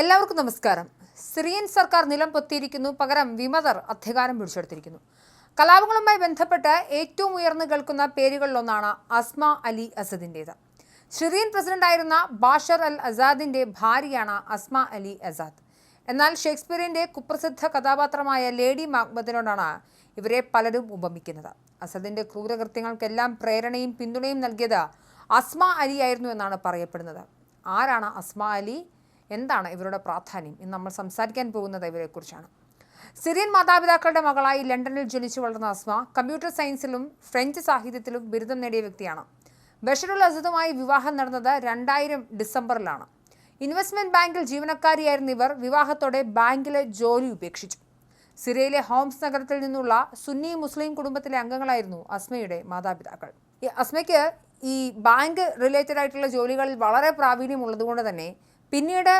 എല്ലാവർക്കും നമസ്കാരം. സിറിയൻ സർക്കാർ നിലം പൊത്തിയിരിക്കുന്നു. പകരം വിമതർ അധികാരം പിടിച്ചെടുത്തിരിക്കുന്നു. കലാപങ്ങളുമായി ബന്ധപ്പെട്ട് ഏറ്റവും ഉയർന്നു കേൾക്കുന്ന പേരുകളിലൊന്നാണ് അസ്മ അലി അസദിന്റേത്. സിറിയൻ പ്രസിഡന്റായിരുന്ന ബാഷർ അൽ അസാദിന്റെ ഭാര്യയാണ് അസ്മ അലി അസാദ്. എന്നാൽ ഷേക്സ്പിയറിന്റെ കുപ്രസിദ്ധ കഥാപാത്രമായ ലേഡി മാക്ബത്തിനോടാണ് ഇവരെ പലരും ഉപമിക്കുന്നത്. അസദിന്റെ ക്രൂരകൃത്യങ്ങൾക്കെല്ലാം പ്രേരണയും പിന്തുണയും നൽകിയത് അസ്മ അലി ആയിരുന്നു എന്നാണ് പറയപ്പെടുന്നത്. ആരാണ് അസ്മ അലി? എന്താണ് ഇവരുടെ പ്രാധാന്യം? ഇന്ന് നമ്മൾ സംസാരിക്കാൻ പോകുന്നത് ഇവരെക്കുറിച്ചാണ്. സിറിയൻ മാതാപിതാക്കളുടെ മകളായി ലണ്ടനിൽ ജനിച്ചു വളർന്ന അസ്മ കമ്പ്യൂട്ടർ സയൻസിലും ഫ്രഞ്ച് സാഹിത്യത്തിലും ബിരുദം നേടിയ വ്യക്തിയാണ്. ബഷറുൽ അസദുമായി വിവാഹം നടന്നത് രണ്ടായിരം ഡിസംബറിലാണ്. ഇൻവെസ്റ്റ്മെന്റ് ബാങ്കിൽ ജീവനക്കാരിയായിരുന്ന ഇവർ വിവാഹത്തോടെ ബാങ്കിലെ ജോലി ഉപേക്ഷിച്ചു. സിറിയയിലെ ഹോംസ് നഗരത്തിൽ നിന്നുള്ള സുന്നി മുസ്ലിം കുടുംബത്തിലെ അംഗങ്ങളായിരുന്നു അസ്മയുടെ മാതാപിതാക്കൾ. അസ്മയ്ക്ക് ഈ ബാങ്ക് റിലേറ്റഡ് ആയിട്ടുള്ള ജോലികളിൽ വളരെ പ്രാവീണ്യമുള്ളതുകൊണ്ട് തന്നെ പിന്നീട്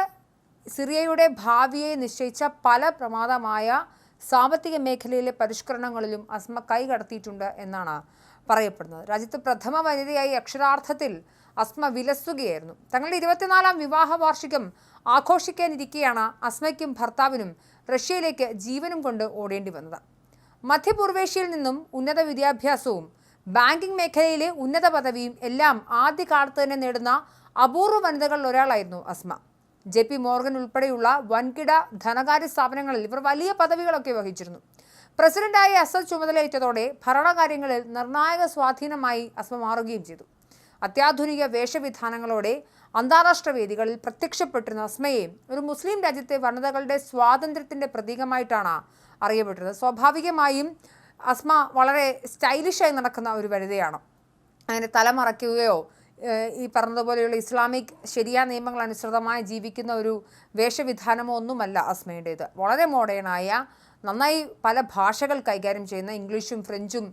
സിറിയയുടെ ഭാവിയെ നിശ്ചയിച്ച പല പ്രമാദമായ സാമ്പത്തിക മേഖലയിലെ പരിഷ്കരണങ്ങളിലും അസ്മ കൈകടത്തിയിട്ടുണ്ട് എന്നാണ് പറയപ്പെടുന്നത്. രാജ്യത്ത് പ്രഥമ വനിതയായി അക്ഷരാർത്ഥത്തിൽ അസ്മ വിലസുകയായിരുന്നു. തങ്ങളുടെ ഇരുപത്തിനാലാം വിവാഹ വാർഷികം ആഘോഷിക്കാനിരിക്കെയാണ് അസ്മയ്ക്കും ഭർത്താവിനും റഷ്യയിലേക്ക് ജീവനും കൊണ്ട് ഓടേണ്ടി വന്നത്. മധ്യപൂർവേഷ്യയിൽ നിന്നും ഉന്നത വിദ്യാഭ്യാസവും ബാങ്കിംഗ് മേഖലയിലെ ഉന്നത പദവിയും എല്ലാം ആദ്യകാലത്ത് തന്നെ നേടുന്ന അപൂർവ വനിതകളിൽ ഒരാളായിരുന്നു അസ്മ. ജെ പി മോർഗൻ ഉൾപ്പെടെയുള്ള വൻകിട ധനകാര്യ സ്ഥാപനങ്ങളിൽ ഇവർ വലിയ പദവികളൊക്കെ വഹിച്ചിരുന്നു. പ്രസിഡന്റായി അസദ് ചുമതലയേറ്റതോടെ ഭരണകാര്യങ്ങളിൽ നിർണായക സ്വാധീനമായി അസ്മ മാറുകയും ചെയ്തു. അത്യാധുനിക വേഷവിധാനങ്ങളോടെ അന്താരാഷ്ട്ര വേദികളിൽ പ്രത്യക്ഷപ്പെട്ടിരുന്ന അസ്മയെ ഒരു മുസ്ലിം രാജ്യത്തെ വനിതകളുടെ സ്വാതന്ത്ര്യത്തിന്റെ പ്രതീകമായിട്ടാണ് അറിയപ്പെട്ടത് സ്വാഭാവികമായും അസ്മ വളരെ സ്റ്റൈലിഷായി നടക്കുന്ന ഒരു വനിതയാണ്. അങ്ങനെ തലമറയ്ക്കുകയോ ഈ പറഞ്ഞതുപോലെയുള്ള ഇസ്ലാമിക് ശരിയാ നിയമങ്ങൾ അനുസൃതമായി ജീവിക്കുന്ന ഒരു വേഷവിധാനമോ ഒന്നുമല്ല അസ്മയുടേത്. വളരെ മോഡേണായ നന്നായി പല ഭാഷകൾ കൈകാര്യം ചെയ്യുന്ന ഇംഗ്ലീഷും ഫ്രഞ്ചും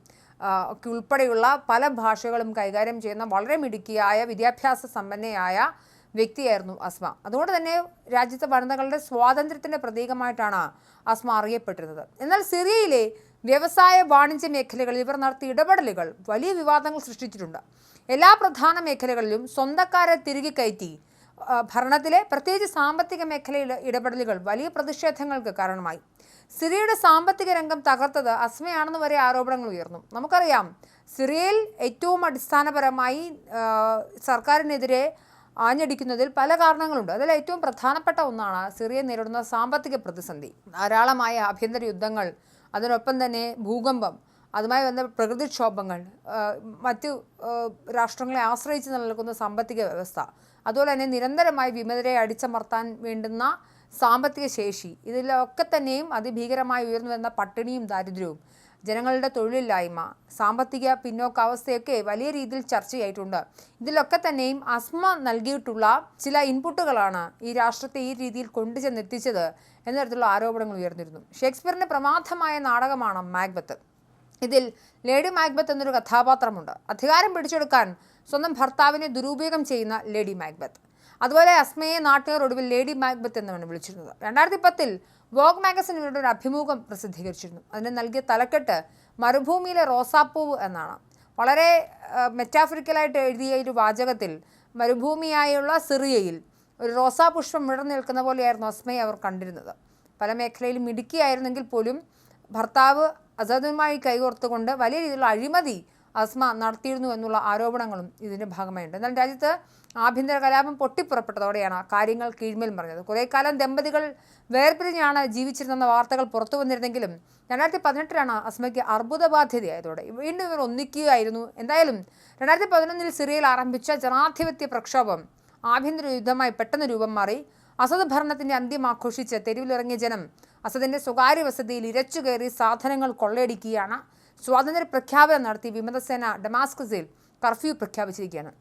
ഒക്കെ ഉൾപ്പെടെയുള്ള പല ഭാഷകളും കൈകാര്യം ചെയ്യുന്ന വളരെ മിടുക്കിയായ വിദ്യാഭ്യാസ സമ്പന്നയായ വ്യക്തിയായിരുന്നു അസ്മ. അതുകൊണ്ട് തന്നെ രാജ്യത്തെ വനിതകളുടെ സ്വാതന്ത്ര്യത്തിന്റെ പ്രതീകമായിട്ടാണ് അസ്മ അറിയപ്പെട്ടിരുന്നത്. എന്നാൽ സിറിയയിലെ വ്യവസായ വാണിജ്യ മേഖലകളിൽ ഇവർ നടത്തിയ ഇടപെടലുകൾ വലിയ വിവാദങ്ങൾ സൃഷ്ടിച്ചിട്ടുണ്ട്. എല്ലാ പ്രധാന മേഖലകളിലും സ്വന്തക്കാരെ തിരികെ കയറ്റി ഭരണത്തിലെ പ്രത്യേകിച്ച് സാമ്പത്തിക മേഖലയിലെ ഇടപെടലുകൾ വലിയ പ്രതിഷേധങ്ങൾക്ക് കാരണമായി. സിറിയയുടെ സാമ്പത്തിക രംഗം തകർത്തത് അസ്മയാണെന്ന് വരെ ആരോപണങ്ങൾ ഉയർന്നു. നമുക്കറിയാം സിറിയയിൽ ഏറ്റവും അടിസ്ഥാനപരമായി സർക്കാരിനെതിരെ ആഞ്ഞടിക്കുന്നതിൽ പല കാരണങ്ങളുണ്ട്. അതിൽ ഏറ്റവും പ്രധാനപ്പെട്ട ഒന്നാണ് സിറിയ നേരിടുന്ന സാമ്പത്തിക പ്രതിസന്ധി. ധാരാളമായ ആഭ്യന്തര യുദ്ധങ്ങൾ അതിനൊപ്പം തന്നെ ഭൂകമ്പം അതുമായി വന്ന പ്രകൃതിക്ഷോഭങ്ങൾ മറ്റ് രാഷ്ട്രങ്ങളെ ആശ്രയിച്ച് നിലനിൽക്കുന്ന സാമ്പത്തിക വ്യവസ്ഥ അതുപോലെ തന്നെ നിരന്തരമായി വിമതരെ അടിച്ചമർത്താൻ വേണ്ടുന്ന സാമ്പത്തിക ശേഷി ഇതിലൊക്കെ തന്നെയും അതിഭീകരമായി ഉയർന്നു വരുന്ന പട്ടിണിയും ദാരിദ്ര്യവും ജനങ്ങളുടെ തൊഴിലില്ലായ്മ സാമ്പത്തിക പിന്നോക്കാവസ്ഥയൊക്കെ വലിയ രീതിയിൽ ചർച്ചയായിട്ടുണ്ട്. ഇതിലൊക്കെ തന്നെയും അസ്മ നൽകിയിട്ടുള്ള ചില ഇൻപുട്ടുകളാണ് ഈ രാഷ്ട്രത്തെ ഈ രീതിയിൽ കൊണ്ടുചെന്നെത്തിച്ചത് എന്ന തരത്തിലുള്ള ആരോപണങ്ങൾ ഉയർന്നിരുന്നു. ഷേക്സ്പിയറിന്റെ പ്രമാദമായ നാടകമാണ് മാഗ്ബത്ത്. ഇതിൽ ലേഡി മാഗ്ബത്ത് എന്നൊരു കഥാപാത്രമുണ്ട്. അധികാരം പിടിച്ചെടുക്കാൻ സ്വന്തം ഭർത്താവിനെ ദുരുപയോഗം ചെയ്യുന്ന ലേഡി മാഗ്ബത്ത്. അതുപോലെ അസ്മയെ നാട്ടുകാർ ഒടുവിൽ ലേഡി മാക്ബത്ത് എന്നാണ് വിളിച്ചിരുന്നത്. രണ്ടായിരത്തി പത്തിൽ വോഗ് മാഗസിൻ ഇവരുടെ ഒരു അഭിമുഖം പ്രസിദ്ധീകരിച്ചിരുന്നു. അതിന് നൽകിയ തലക്കെട്ട് മരുഭൂമിയിലെ റോസാപ്പൂവ് എന്നാണ്. വളരെ മെറ്റാഫറിക്കലായിട്ട് എഴുതിയ ഒരു വാചകത്തിൽ മരുഭൂമിയായുള്ള സിറിയയിൽ ഒരു റോസാ പുഷ്പം വിടർന്നു നിൽക്കുന്ന പോലെയായിരുന്നു അസ്മയെ അവർ കണ്ടിരുന്നത്. പല മേഖലയിലും മിടുക്കിയായിരുന്നെങ്കിൽ പോലും ഭർത്താവ് അസദുമായി കൈകോർത്തുകൊണ്ട് വലിയ രീതിയിലുള്ള അഴിമതി അസ്മ നടത്തിയിരുന്നു എന്നുള്ള ആരോപണങ്ങളും ഇതിന്റെ ഭാഗമായുണ്ട് എന്നാൽ രാജ്യത്ത് ആഭ്യന്തര കലാപം പൊട്ടിപ്പുറപ്പെട്ടതോടെയാണ് കാര്യങ്ങൾ കീഴ്മേൽ പറഞ്ഞത് കുറേ കാലം ദമ്പതികൾ വേർപിരിഞ്ഞാണ് ജീവിച്ചിരുന്നെന്ന വാർത്തകൾ പുറത്തു വന്നിരുന്നെങ്കിലും രണ്ടായിരത്തി പതിനെട്ടിലാണ് അസ്മയ്ക്ക് അർബുദബാധ്യതയായതോടെ വീണ്ടും ഇവർ ഒന്നിക്കുകയായിരുന്നു. എന്തായാലും രണ്ടായിരത്തി പതിനൊന്നിൽ സിറിയയിൽ ആരംഭിച്ച ജനാധിപത്യ പ്രക്ഷോഭം ആഭ്യന്തര യുദ്ധമായി പെട്ടെന്ന് രൂപം മാറി. അസദ് ഭരണത്തിന്റെ അന്ത്യം ആഘോഷിച്ച് തെരുവിലിറങ്ങിയ ജനം അസദിന്റെ സ്വകാര്യ വസതിയിൽ ഇരച്ചുകയറി സാധനങ്ങൾ കൊള്ളയടിക്കുകയാണ് സ്വാതന്ത്ര്യ പ്രഖ്യാപനം നടത്തി വിമതസേന ഡമാസ്കസിൽ കർഫ്യൂ പ്രഖ്യാപിച്ചിരിക്കുകയാണ്.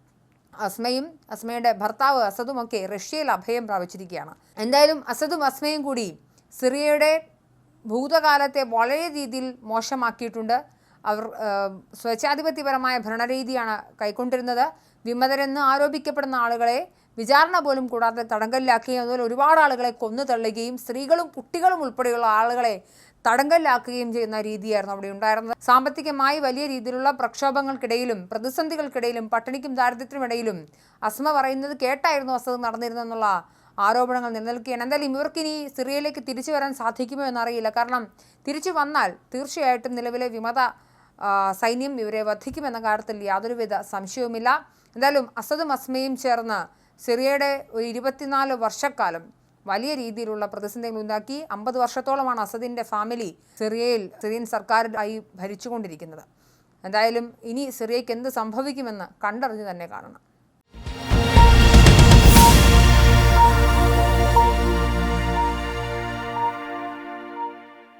അസ്മയും അസ്മയുടെ ഭർത്താവ് അസദും ഒക്കെ റഷ്യയിൽ അഭയം പ്രാപിച്ചിരിക്കുകയാണ്. എന്തായാലും അസദും അസ്മയും കൂടി സിറിയയുടെ ഭൂതകാലത്തെ വളരെ രീതിയിൽ മോശമാക്കിയിട്ടുണ്ട്. അവർ സ്വേച്ഛാധിപത്യപരമായ ഭരണരീതിയാണ് കൈക്കൊണ്ടിരുന്നത്. വിമതരെന്ന് ആരോപിക്കപ്പെടുന്ന ആളുകളെ വിചാരണ പോലും കൂടാതെ തടങ്കലിലാക്കുകയും അതുപോലെ ഒരുപാട് ആളുകളെ കൊന്നു തള്ളുകയും സ്ത്രീകളും കുട്ടികളും ഉൾപ്പെടെയുള്ള ആളുകളെ തടങ്കലിലാക്കുകയും ചെയ്യുന്ന രീതിയായിരുന്നു അവിടെ ഉണ്ടായിരുന്നത്. സാമ്പത്തികമായി വലിയ രീതിയിലുള്ള പ്രക്ഷോഭങ്ങൾക്കിടയിലും പ്രതിസന്ധികൾക്കിടയിലും പട്ടിണിക്കും ദാരിദ്ര്യത്തിനുമിടയിലും അസ്മ പറയുന്നത് കേട്ടായിരുന്നു അസദ് നടന്നിരുന്നെന്നുള്ള ആരോപണങ്ങൾ നിലനിൽക്കുകയാണ്. എന്തായാലും ഇവർക്കിനി സിറിയയിലേക്ക് തിരിച്ചു വരാൻ സാധിക്കുമോ എന്നറിയില്ല. കാരണം തിരിച്ചു വന്നാൽ തീർച്ചയായിട്ടും നിലവിലെ വിമത സൈന്യം ഇവരെ വധിക്കുമെന്ന കാര്യത്തിൽ യാതൊരുവിധ സംശയവുമില്ല. എന്തായാലും അസദും അസ്മയും ചേർന്ന് സിറിയയുടെ ഒരു ഇരുപത്തിനാല് വർഷക്കാലം വലിയ രീതിയിലുള്ള പ്രതിസന്ധികൾ ഉണ്ടാക്കി അമ്പത് വർഷത്തോളമാണ് അസദിന്റെ ഫാമിലി സിറിയയിൽ സിറിയൻ സർക്കാരായി ഭരിച്ചുകൊണ്ടിരിക്കുന്നത്. എന്തായാലും ഇനി സിറിയയ്ക്ക് എന്ത് സംഭവിക്കുമെന്ന് കണ്ടറിഞ്ഞ് തന്നെ കാണണം.